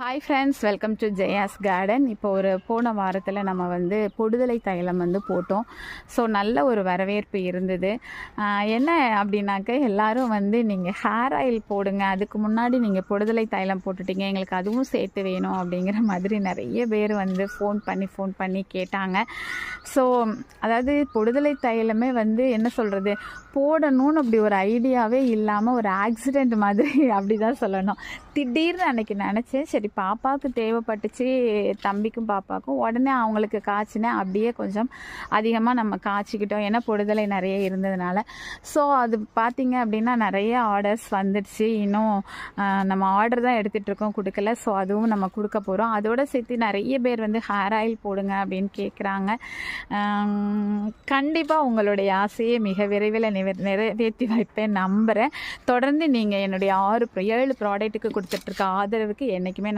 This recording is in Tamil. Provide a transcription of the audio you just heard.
Hi friends welcome to Jaya's garden இப்போ ஒரு போன வாரத்தில் நம்ம வந்து பொடுதலை தைலம் வந்து போட்டோம். ஸோ நல்ல ஒரு வரவேற்பு இருந்தது. என்ன அப்படின்னாக்க எல்லாரும் வந்து நீங்கள் ஹேர் ஆயில் போடுங்க. அதுக்கு முன்னாடி நீங்கள் பொடுதலை தைலம் போட்டுட்டீங்க. எங்களுக்கு அதுவும் சேர்த்து வேணும் அப்படிங்கிற மாதிரி நிறைய பேர் வந்து ஃபோன் பண்ணி ஃபோன் பண்ணி கேட்டாங்க. ஸோ அதாவது பொடுதலை தைலமே வந்து என்ன சொல்கிறது போடணும்னு அப்படி ஒரு ஐடியாவே இல்லாமல் ஒரு ஆக்சிடெண்ட் மாதிரி அப்படி தான் சொல்லணும். திடீர்னு அன்னைக்கு நினச்சேன் சரி பாப்பாவுக்கு தேவைப்பட்டுச்சு தம்பிக்கும் பாப்பாவுக்கும் உடனே அவங்களுக்கு காய்ச்சினா அப்படியே கொஞ்சம் அதிகமாக நம்ம காய்ச்சிக்கிட்டோம். ஏன்னா பொடுதலை நிறைய இருந்ததுனால. ஸோ அது பார்த்திங்க அப்படின்னா நிறைய ஆர்டர்ஸ் வந்துடுச்சு. இன்னும் நம்ம ஆர்டர் தான் எடுத்துகிட்டு இருக்கோம் கொடுக்கல. ஸோ அதுவும் நம்ம கொடுக்க போகிறோம் அதோட சேர்த்து நிறைய பேர் வந்து ஹேர் ஆயில் போடுங்க அப்படின்னு கேட்குறாங்க கண்டிப்பாக உங்களுடைய ஆசையை மிக விரைவில் நிறை நிறைவேற்றி வைப்பேன் நம்புகிறேன் தொடர்ந்து நீங்கள் என்னுடைய ஆறு ஏழு ப்ராடக்ட்டுக்கு கொடுத்துட்ருக்க ஆதரவுக்கு என்றைக்குமே